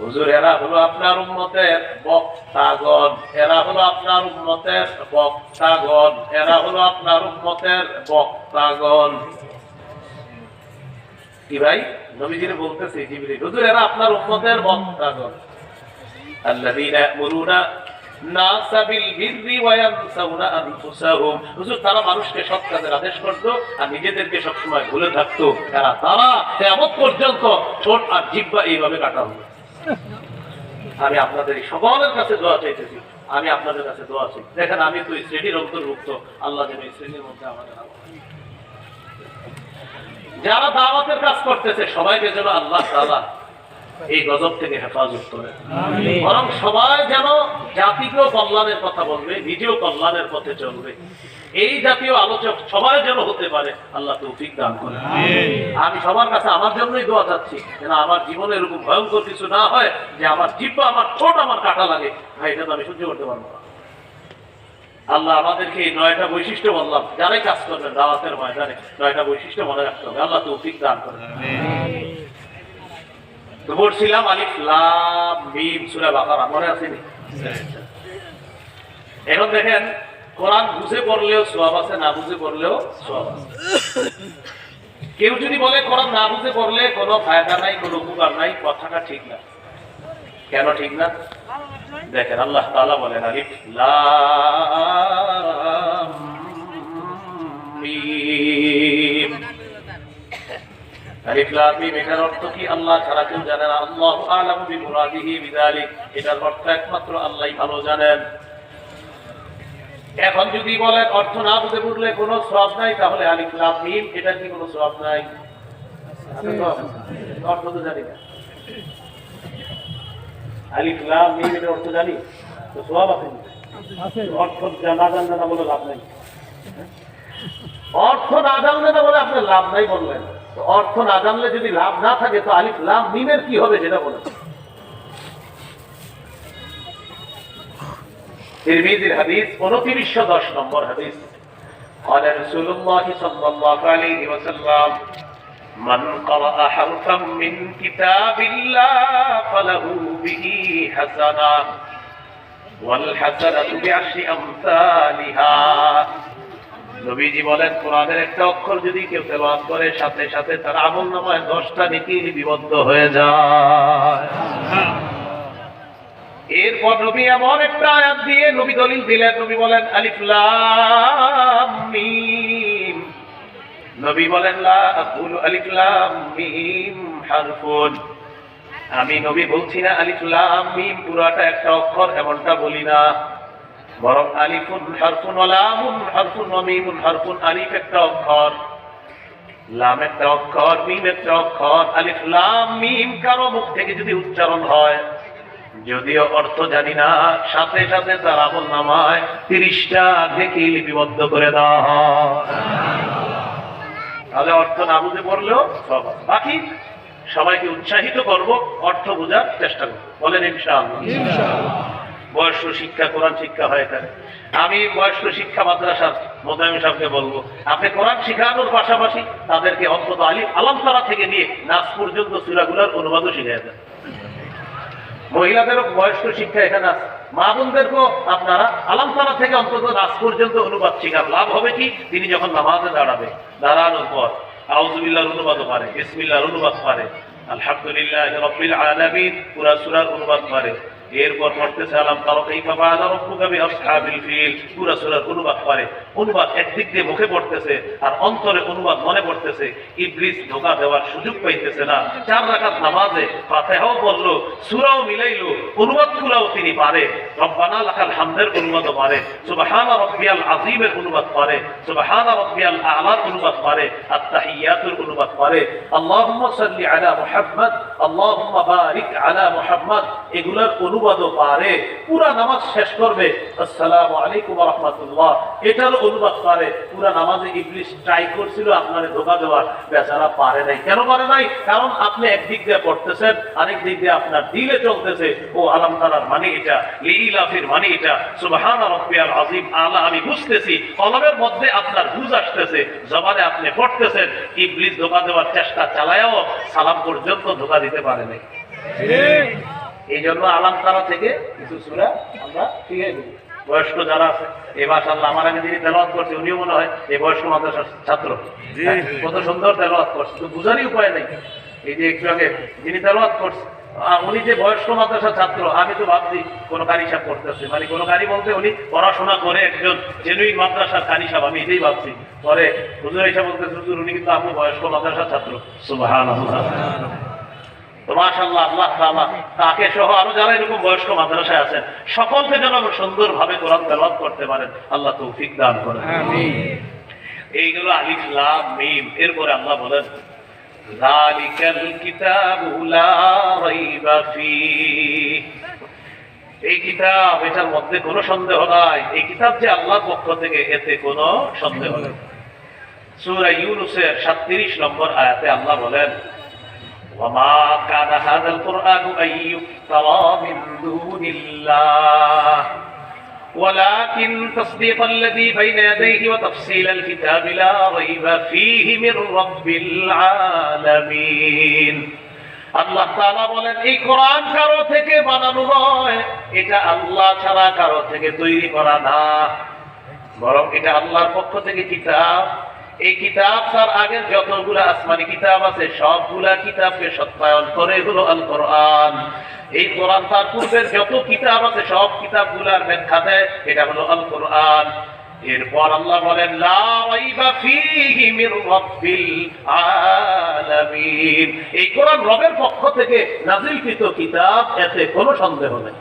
হুজুর, এরা হলো আপনার বক্তাগণ। এরা হলো আপনার বক্তাগণ। এরা হলো আপনার বক্তাগণ। কি ভাই? নবীজির বলতেছে জিবরি হুজুর, এরা আপনার বক্তাগণ। তারা মানুষকে সব কাজের আদেশ করত আর নিজেদেরকে সবসময় ভুলে থাকতো। তারা তারা এমন পর্যন্ত ছোট আর জিব্বা এইভাবে কাটা হলো আমি আপনাদের সকলের কাছে দোয়া চাইতেছি। আমি আপনাদের কাছে দোয়া চাই। দেখেন আমি তো এই শ্রেণির অন্তর্ভুক্ত। আল্লাহ যেন এই শ্রেণির মধ্যে আমাদের যারা দাওয়াতের কাজ করতেছে সবাইকে যেন আল্লাহ তাআলা এই গজব থেকে হেফাজত করে বরং সবাই যেন জাতিকেও কল্যাণের কথা বলবে নিজেও কল্যাণের পথে চলবে। এই জাতীয় আলোচক সবাই যেন হতে পারে আল্লাহ তৌফিক দান করে আমি সবার কাছে আমার জন্যই দোয়া চাচ্ছি যেন আমার জীবনে এরকম ভয়ঙ্কর কিছু না হয় যে আমার জিব্বা আমার ঠোঁট আমার কাটা লাগে। ভাই এটা তো আমি সহ্য করতে পারব না। আল্লাহ আমাদেরকে এই নয়টা বৈশিষ্ট্য বললাম। যারাই কাজ করবেন দাওয়াতের ময়দানে নয়টা বৈশিষ্ট্য মনে রাখতে হবে। আল্লাহ তৌফিক দান করে তো বলছিলাম আলিফ লাম মিম সূরা বাকারা। মনে আসেনি এখন দেখেন কোরআন বুঝে পড়লেও সওয়াব আছে, না বুঝে পড়লেও সওয়াব আছে। কেউ যদি বলে কোরআন না বুঝে পড়লে কোনো ফায়দা নাই, কোনো উপকার নাই, কথাটা ঠিক না। কেন ঠিক না? দেখেন, আল্লাহ তাআলা বলেন, আলিফ লাম মিম। এটার অর্থ কি? আল্লাহ ছাড়া কেউ জানে না। আল্লাহু আ'লামু এটার অর্থ একমাত্র আল্লাহই ভালো জানেন। এখন যদি বলেন অর্থ না বুঝে বুঝলে কোনো সওয়াব নাই তাহলে আলিফ লাম মিম এটার কি কোনো সওয়াব নাই? অর্থ তো জানি না। আলিফ লাম মিম এটার অর্থ জানি? তো সওয়াব আছে অর্থ জানা জানলে না বলে লাভ নাই। অর্থ না জানলে না বলে আপনার লাভ নাই বললেন। অর্থ না জানলে যদি লাভ না থাকে তো আলিফ লাভ মিমের কি হবে যেটা বলেন। তিরমিজির হাদিস 2910 নম্বর হাদিস قال رسول الله صلى الله عليه وسلم من قرأ حرفا من كتاب الله فله به حسنة والحسنة بعشر أمثالها নবীজি বলেন কোরআনের একটা অক্ষর যদি কেউ তেলাওয়াত করে সাথে সাথে তার আমল নামায় দশটা নেকি লিপিবদ্ধ হয়ে যায় এরপর নবী এমন একটা আয়াত দিয়ে নবী দলিল দিলেন, নবী বলেন, আলিফ লাম মিম। নবী বলেন, লা আকুলু আমি নবী বলছি না, আলিফ লাম মিম পুরাটা একটা অক্ষর, এমনটা বলি না। বরং আলিফুন হারফুন লামুন হারফুন ওয়া মিমুন হারফুন, আলিফ একটা অক্ষর। লাম একটা অক্ষর, মিম একটা অক্ষর। আলিফ লাম মিম কারও মুখ থেকে যদি উচ্চারণ হয় যদিও অর্থ জানি না সাথে সাথে তার আমল নামায় তিরিশটা দেখে লিপিবদ্ধ করে দেওয়া তাহলে অর্থ না বুঝে পড়লেও সব বাকি সবাইকে উৎসাহিত করব অর্থ বোঝার চেষ্টা করব। বলেন ইনশাআল্লাহ। বয়স্ক শিক্ষা কোরআন শিক্ষা হয় এখানে। আমি বয়স্ক শিক্ষা মাদ্রাসার মোতায়েম সাহেবকে বলব আপনি কোরআন শিখানোর পাশাপাশি তাদেরকে অন্তত আলী আলামতারা থেকে নিয়ে নাচ পর্যন্ত সুরাগুলার অনুবাদও শিখিয়ে দেন। মহিলাদেরও বয়স্ক শিক্ষা এখানে আছে। মা বোনদেরকেও আপনারা আলামতারা থেকে অন্তত রাজ পর্যন্ত অনুবাদ শিখার লাভ হবে কি? তিনি যখন নামাজে দাঁড়াবে, দাঁড়ানোর পর আউজুবিল্লাহর অনুবাদও পারে বিসমিল্লাহর অনুবাদ পারে, আলহামদুলিল্লাহ রব্বিল আলামিন পুরা সুরার অনুবাদ পারে। এরপর পড়তেছে আলাম এই কাইফা আদার রাব্বুকা আসহাবিল ফিল। পুরা সুরার অনুবাদ পারে, অনুবাদ একদিক দিয়ে মুখে পড়তেছে আর অন্তরে অনুবাদ মনে পড়তেছে। ইবলিস ধোকা দেওয়ার সুযোগ পাইতেছে না। চার রাকাত নামাজে ফাতিহাও পড়ল, সুরাও মিলাইলো অনুবাদগুলোও তিনি পারে। রব্বানা লাকাল হামদের অনুবাদও পারে। সুবহানা রাব্বিয়াল আযীমের অনুবাদ পারে। সুবহানা রাব্বিয়াল আ'লার অনুবাদ পারে। আত-তাহিয়াতুর অনুবাদ পারে। আল্লাহুম্মা সাল্লি আলা মুহাম্মদ, আল্লাহুম্মা বারিক আলা মুহাম্মদ, এগুলোর অনুবাদও পারে। পুরা নামাজ শেষ করবে। আসসালামু আলাইকুম রহমতুল্লাহ। এটারও অনুবাদ পারে। পুরা নামাজে ইংলিশ ট্রাই করছিল, আপনার ধোকা দেওয়ার। বেচারা পারে নাই। কেন পারে নাই? কারণ আপনি একদিক দিয়ে পড়তেছেন, আরেক দিক দিয়ে আপনার দিলে চলতেছে। ও আলাম তালার মানে এটা লিলাফির মানে এটা। সুবহান রব্বিয়াল আজিম আলা আমি বুঝতেছি কলমের মধ্যে আপনার বুঝ আসতেছে জবানে আপনি পড়তেছেন ইবলিস ধোকা দেওয়ার চেষ্টা চালায়াও সালাম পর্যন্ত ধোকা দিতে পারে নাই। এই জন্য আলাম তারা থেকে কিছু সুরা আমরা শিখে দিই বয়স্ক যারা আছে এই মাসাল্লাহ আমার আগে যিনি তেলাওয়াত করছে উনিও মনে হয় এই বয়স্ক মাদ্রাসার ছাত্র। কত সুন্দর তেলাওয়াত করছে তো বুঝারই উপায় নেই। এই যে একটু আগে যিনি তেলাওয়াত করছে উনি যে বয়স্ক মাদ্রাসার ছাত্র আমি তো ভাবছি কোনো কারি সাহেব করতেছে মানে কোনো কারি বলতে উনি পড়াশোনা করে একজন জেনুইন মাদ্রাসার কারি সাহেব আমি এটাই ভাবছি। পরে হুজুর এসে বলতেছে হুজুর উনি কিন্তু আপনি বয়স্ক মাদ্রাসার ছাত্র। আল্লাহ তাকে সহ আরও যারা এরকম বয়স্ক মাদ্রাসায় আছেন সকলকে যেন সুন্দরভাবে কোরআন তেলাওয়াত করতে পারেন আল্লাহ তৌফিক দান করেন। এইগুলো আলিফ লাম মিম এরপরে আল্লাহ বলেন যালিকাল কিতাবু লা রাইবা ফীহ এই কিতাব এটার মধ্যে কোনো সন্দেহ নাই এই কিতাব যে আল্লাহর পক্ষ থেকে এতে কোনো সন্দেহ নেই সূরা ইউনূসের 37 নম্বর আয়াতে আল্লাহ বলেন وما كان هذا القرآن أن يفترى من دون الله ولكن تصديق الذي بين يديه وتفصيل الكتاب لا ريب فيه من رب العالمين আল্লাহ তাআলা বলেন এই কোরআন কারো থেকে বানানো নয় এটা আল্লাহ ছাড়া কারো থেকে তৈরি করা না বরং এটা আল্লাহর পক্ষ থেকে কিতাব এই কিতাব তার আগের যতগুলা আসমানি কিতাব আছে সবগুলা কিতাবকে সত্যায়ন করে হলো আল কোরআন এই কোরআন তার পূর্বের যত কিতাব আছে, সব কিতাবগুলার ব্যাখ্যা দেয়। এটা হলো আল কোরআন এরপর আল্লাহ বলেন এই কোরআন রবের পক্ষ থেকে নাজিলকৃত কিতাব, এতে কোনো সন্দেহ নেই।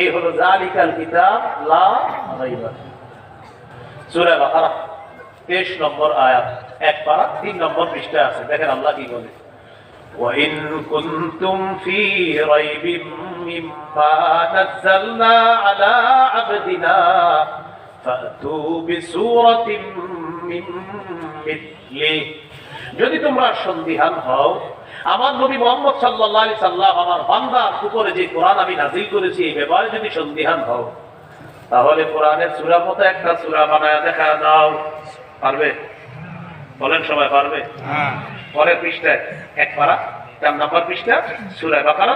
এই হলো জালিকাল কিতাব, লা রাইবা সূরা বাকারা 23 নম্বর আয়াত, এক পারা, তিন নম্বর পৃষ্ঠা আছে। দেখেন আল্লাহ কি বলে। وإن كنتم في ريب مما نزلنا على عبدنا فأتوا بسورة من مثله যদি তোমরা সন্দিহান হও আমার নবী মোহাম্মদ সাল্লাল্লাহু আলাইহি সাল্লাম আমার বান্দার উপরে যে কোরআন আমি নাজিল করেছি এই ব্যাপারে যদি সন্দিহান হও তাহলে কোরআনের সূরা মতো একটা সূরা বানায় দেখা দাও পারবে বলেন সবাই পারবে পরের পৃষ্ঠায় এক পারা চার নম্বর পৃষ্ঠা সুরায় বাকারা।